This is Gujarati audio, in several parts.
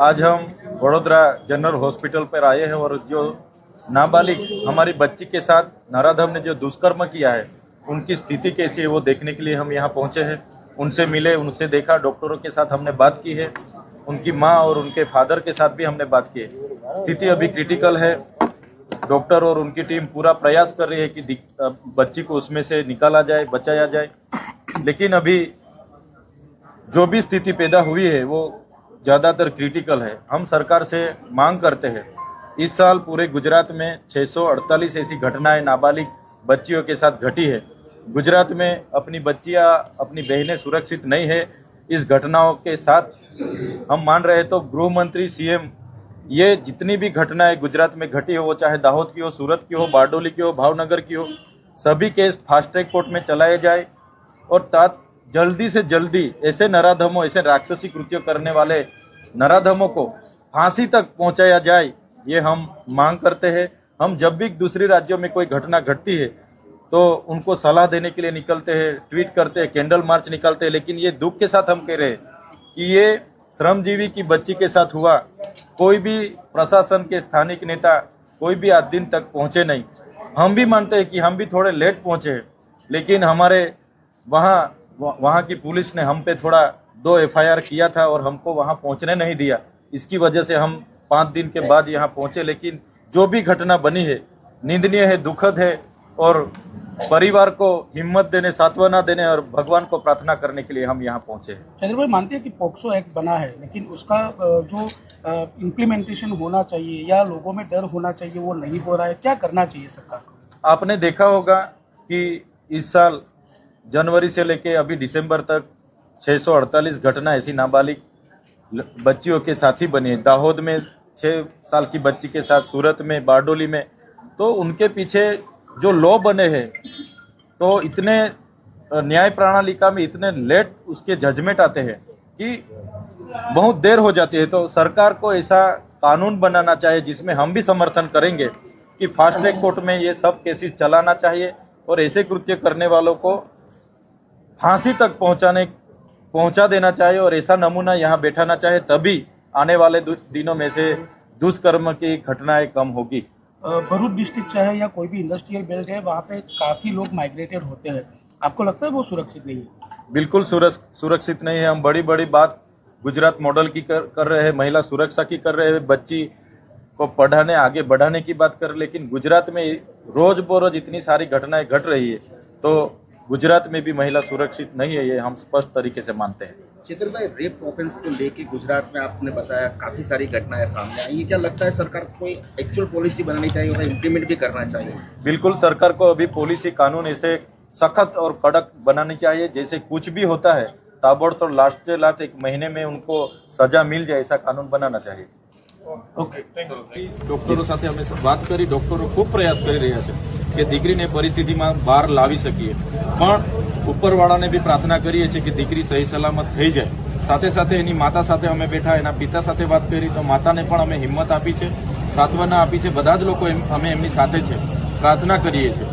आज हम वडोदरा जनरल हॉस्पिटल पर आए हैं और जो नाबालिग हमारी बच्ची के साथ नराधम ने जो दुष्कर्म किया है, उनकी स्थिति कैसी है वो देखने के लिए हम यहाँ पहुँचे हैं। उनसे मिले, उनसे देखा, डॉक्टरों के साथ हमने बात की है, उनकी माँ और उनके फादर के साथ भी हमने बात की। है स्थिति अभी क्रिटिकल है, डॉक्टर और उनकी टीम पूरा प्रयास कर रही है कि बच्ची को उसमें से निकाला जाए, बचाया जाए। लेकिन अभी जो भी स्थिति पैदा हुई है, वो ज़्यादातर क्रिटिकल है। हम सरकार से मांग करते हैं, इस साल पूरे गुजरात में 648 ऐसी घटनाएँ नाबालिग बच्चियों के साथ घटी है। गुजरात में अपनी बच्चियाँ, अपनी बहनें सुरक्षित नहीं है। इस घटनाओं के साथ हम मान रहे तो गृह मंत्री, सीएम, ये जितनी भी घटनाएँ गुजरात में घटी हो, वो चाहे दाहोद की हो, सूरत की हो, बारडोली की हो, भावनगर की हो, सभी केस फास्ट ट्रैक कोर्ट में चलाए जाए और जल्दी से जल्दी ऐसे नराधमों, ऐसे राक्षसी कृत्य करने वाले नराधमों को फांसी तक पहुँचाया जाए, ये हम मांग करते हैं। हम जब भी दूसरे राज्यों में कोई घटना घटती है तो उनको सलाह देने के लिए निकलते हैं, ट्वीट करते हैं, कैंडल मार्च निकालते हैं, लेकिन ये दुख के साथ हम कह रहे हैं कि ये श्रमजीवी की बच्ची के साथ हुआ। कोई भी प्रशासन के स्थानिक नेता कोई भी आज दिन तक पहुँचे नहीं। हम भी मानते हैं कि हम भी थोड़े लेट पहुँचे लेकिन हमारे वहाँ वह- की पुलिस ने हम पे थोड़ा दो एफआईआर किया था और हमको वहाँ पहुँचने नहीं दिया। इसकी वजह से हम पाँच दिन के बाद यहाँ पहुँचे लेकिन जो भी घटना बनी है निंदनीय है दुखद है और परिवार को हिम्मत देने सांत्वना देने और भगवान को प्रार्थना करने के लिए हम यहाँ पहुँचे हैं। चंद्र भाई मानते हैं कि पोक्सो एक्ट बना है लेकिन उसका जो इम्प्लीमेंटेशन होना चाहिए या लोगों में डर होना चाहिए वो नहीं हो रहा है। क्या करना चाहिए सरकार को? आपने देखा होगा कि इस साल जनवरी से लेके अभी दिसंबर तक 648 घटना ऐसी नाबालिग बच्चियों के साथ ही बनी है। दाहोद में छः साल की बच्ची के साथ, सूरत में, बारडोली में। तो उनके पीछे जो लॉ बने हैं तो इतने न्याय प्रणालिका में इतने लेट उसके जजमेंट आते हैं कि बहुत देर हो जाती है। तो सरकार को ऐसा कानून बनाना चाहिए जिसमें हम भी समर्थन करेंगे कि फास्ट ट्रैक कोर्ट में ये सब केसेस चलाना चाहिए और ऐसे कृत्य करने वालों को फांसी तक पहुँचाने पहुँचा देना चाहिए और ऐसा नमूना यहाँ बैठाना चाहिए तभी आने वाले दिनों में से दुष्कर्म की घटनाएँ कम होगी। भरूच डिस्ट्रिक्ट चाहे या कोई भी इंडस्ट्रियल बेल्ट है वहाँ पे काफ़ी लोग माइग्रेटेड होते हैं। आपको लगता है वो सुरक्षित नहीं है? बिल्कुल सुरक्षित नहीं है। हम बड़ी बड़ी बात गुजरात मॉडल की कर, कर रहे हैं महिला सुरक्षा की कर रहे हैं बच्ची को पढ़ाने आगे बढ़ाने की बात कर रहे लेकिन गुजरात में रोज बरोज इतनी सारी घटनाएँ घट रही है। तो गुजरात में भी महिला सुरक्षित नहीं है ये हम स्पष्ट तरीके से मानते हैं चित्र भाई रेप ऑफेंस को लेके गुजरात में आपने बताया काफी सारी घटनाएं सामने आई ये क्या लगता है सरकार को कोई एक्चुअल पॉलिसी बनानी चाहिए और इम्प्लीमेंट भी करना चाहिए बिल्कुल सरकार को अभी पॉलिसी कानून ऐसे सख्त और कड़क बनानी चाहिए जैसे कुछ भी होता है ताबड़तोड़ लास्ट से लास्ट एक महीने में उनको सजा मिल जाए ऐसा कानून बनाना चाहिए ઓકે ડોક્ટરો સાથે અમે વાત કરી ડોક્ટરો ખૂબ પ્રયાસ કરી રહ્યા છે કે દીકરીને પરિસ્થિતિમાં બહાર લાવી શકીએ. પણ ઉપરવાળાને બી પ્રાર્થના કરીએ છીએ કે દીકરી સહી સલામત થઈ જાય. સાથે સાથે એની માતા સાથે અમે બેઠા, એના પિતા સાથે વાત કરી, તો માતાને પણ અમે હિંમત આપી છે, સાંત્વના આપી છે. બધા જ લોકો અમે એમની સાથે છે, પ્રાર્થના કરીએ છીએ.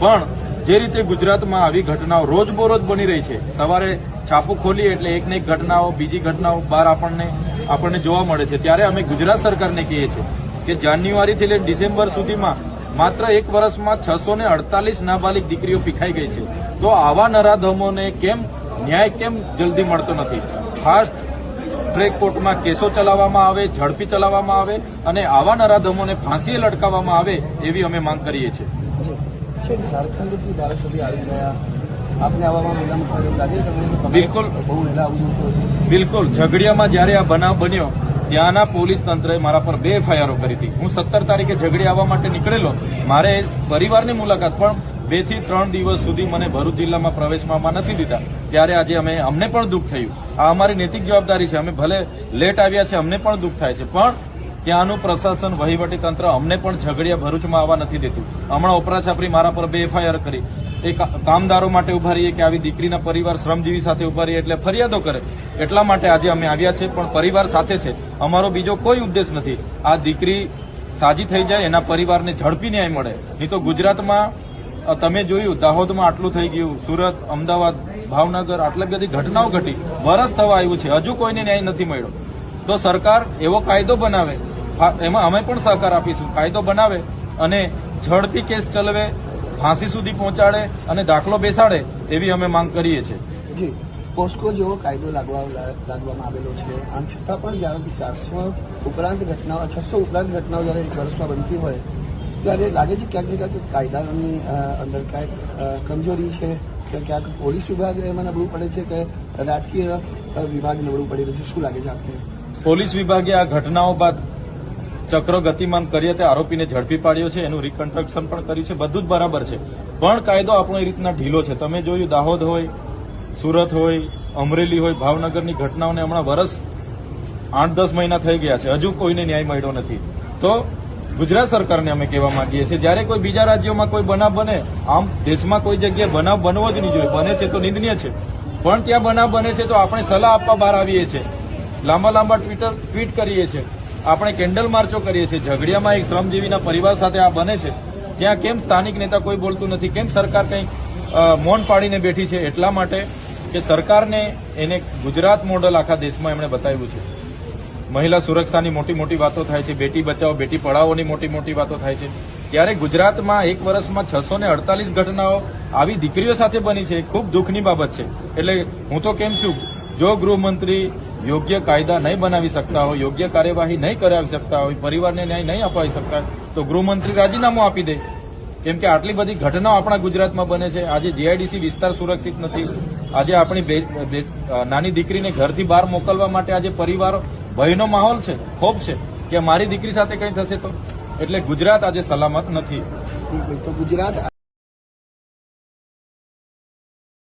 પણ જે રીતે ગુજરાતમાં આવી ઘટનાઓ રોજબરોજ બની રહી છે, સવારે છાપું ખોલીએ એટલે એક ને એક ઘટનાઓ, બીજી ઘટનાઓ બહાર આપણને આપણને જોવા મળે છે. ત્યારે અમે ગુજરાત સરકારને કહીએ છીએ કે જાન્યુઆરીથી લઈને ડિસેમ્બર સુધીમાં માત્ર એક વર્ષમાં છસો ને અડતાલીસ નાબાલિગ દીકરીઓ પીખાઈ ગઈ છે. તો આવા નરાધમોને કેમ ન્યાય કેમ જલ્દી મળતો નથી? ફાસ્ટ ટ્રેક કોર્ટમાં કેસો ચલાવવામાં આવે ઝડપી ચલાવવામાં આવે અને આવા નરાધમોને ફાંસીએ લટકાવવામાં આવે એવી અમે માંગ કરીએ છીએ. ઝારખંડથી ધારાસભ્ય આવી ગયા. બિલકુલ. બિલકુલ. ઝઘડિયામાં જ્યારે આ બનાવ બન્યો ત્યાંના પોલીસ તંત્રએ મારા પર બે એફઆઈઆરો કરી હતી. હું સત્તર તારીખે ઝઘડી આવવા માટે નીકળેલો. મારે પરિવારની મુલાકાત પણ બેથી ત્રણ દિવસ સુધી મને ભરૂચ જિલ્લામાં પ્રવેશવામાં નથી દીધા. ત્યારે આજે અમે, અમને પણ દુઃખ થયું. આ અમારી નૈતિક જવાબદારી છે. અમે ભલે લેટ આવ્યા છે અમને પણ દુઃખ થાય છે. પણ ત્યાંનું પ્રશાસન વહીવટી તંત્ર અમને પણ ઝઘડિયા ભરૂચમાં આવવા નથી દેતું. હમણાં ઉપરા છાપરી મારા પર બે એફઆઈઆર કરી. એ કામદારો માટે ઊભા રહીએ કે આવી દીકરીના પરિવાર શ્રમજીવી સાથે ઊભા રહીએ એટલે ફરિયાદો કરે. એટલા માટે આજે અમે આવ્યા છે, પણ પરિવાર સાથે છે. અમારો બીજો કોઈ ઉદ્દેશ નથી. આ દીકરી સાજી થઈ જાય, એના પરિવારને ઝડપી ન્યાય મળે. નહીં તો ગુજરાતમાં તમે જોયું, દાહોદમાં આટલું થઈ ગયું. સુરત, અમદાવાદ, ભાવનગર, આટલી બધી ઘટનાઓ ઘટી. વરસ થવા આવ્યું છે. હજુ કોઈને ન્યાય નથી મળ્યો. તો સરકાર એવો કાયદો બનાવે. એમાં અમે પણ સહકાર આપીશું. કાયદો બનાવે અને ઝડપી કેસ ચલાવે. ફાંસી સુધી પહોંચાડે અને દાખલો બેસાડે એવી અમે માંગ કરીએ છીએ. જી. પોસ્કો જેવો કાયદો લાગવા લાગવામાં આવેલો છે. આમ છતાં પણ જ્યારે ચારસો ઉપરાંત ઘટનાઓ છસો ઉપરાંત ઘટનાઓ જ્યારે એક વર્ષમાં બનતી હોય ત્યારે લાગે છે ક્યાંક ને ક્યાંક કાયદાની અંદર ક્યાંક કમજોરી છે કે ક્યાંક પોલીસ વિભાગ એમાં નબળું પડે છે કે રાજકીય વિભાગ નબળું પડી રહ્યું છે? શું લાગે છે આપને? પોલીસ વિભાગે આ ઘટનાઓ બાદ ચક્ર ગતિમાન કરીએ તે આરોપીને ઝડપી પાડ્યો છે, એનું રિકન્સ્ટ્રક્શન પણ કર્યું છે, બધું જ બરાબર છે. પણ કાયદો આપણો એ રીતના ઢીલો છે. તમે જોયું દાહોદ હોય, સુરત હોય, અમરેલી હોય, ભાવનગરની ઘટનાઓને હમણાં વરસ આઠ દસ મહિના થઈ ગયા છે. હજુ કોઈને ન્યાય મળ્યો નથી. તો ગુજરાત સરકારને અમે કહેવા માંગીએ છીએ, જ્યારે કોઈ બીજા રાજ્યોમાં કોઈ બનાવ બને, આમ દેશમાં કોઈ જગ્યાએ બનાવ બનવો જ નહીં જોઈએ. બને છે તો નિંદનીય છે. પણ ત્યાં બનાવ બને છે તો આપણે સલાહ આપવા બહાર આવીએ છીએ. લાંબા લાંબા ટ્વિટર ટ્વીટ કરીએ છીએ. આપણે કેન્ડલ માર્ચો કરીએ છીએ. ઝઘડિયામાં એક શ્રમજીવીના પરિવાર સાથે આ બને છે. ત્યાં કેમ સ્થાનિક નેતા કોઈ બોલતું નથી? કેમ સરકાર કંઈ મૌન પાડીને બેઠી છે? એટલા માટે કે સરકારને એને ગુજરાત મોડલ આખા દેશમાં એમણે બતાવ્યું છે. મહિલા સુરક્ષાની મોટી મોટી વાતો થાય છે. બેટી બચાવો, બેટી પઢાઓની મોટી મોટી વાતો થાય છે. ત્યારે ગુજરાતમાં એક વર્ષમાં છસો ને અડતાલીસ ઘટનાઓ આવી દીકરીઓ સાથે બની છે. ખૂબ દુઃખની બાબત છે. એટલે હું તો કેમ છું? જો ગૃહમંત્રી યોગ્ય કાયદા નહીં બનાવી શકતા હોય, યોગ્ય કાર્યવાહી નહીં કરાવી શકતા હોય, પરિવારને ન્યાય નહીં અપાવી શકતા તો ગૃહમંત્રી રાજીનામું આપી દે. કેમ કે આટલી બધી ઘટનાઓ આપણા ગુજરાતમાં બને છે. આજે જીઆઈડીસી વિસ્તાર સુરક્ષિત નથી. આજે આપણી નાની દીકરીને ઘરથી બહાર મોકલવા માટે આજે પરિવારો, ભયનો માહોલ છે ખોફ છે, કે મારી દીકરી સાથે કંઈ થશે તો? એટલે ગુજરાત આજે સલામત નથી. ગુજરાત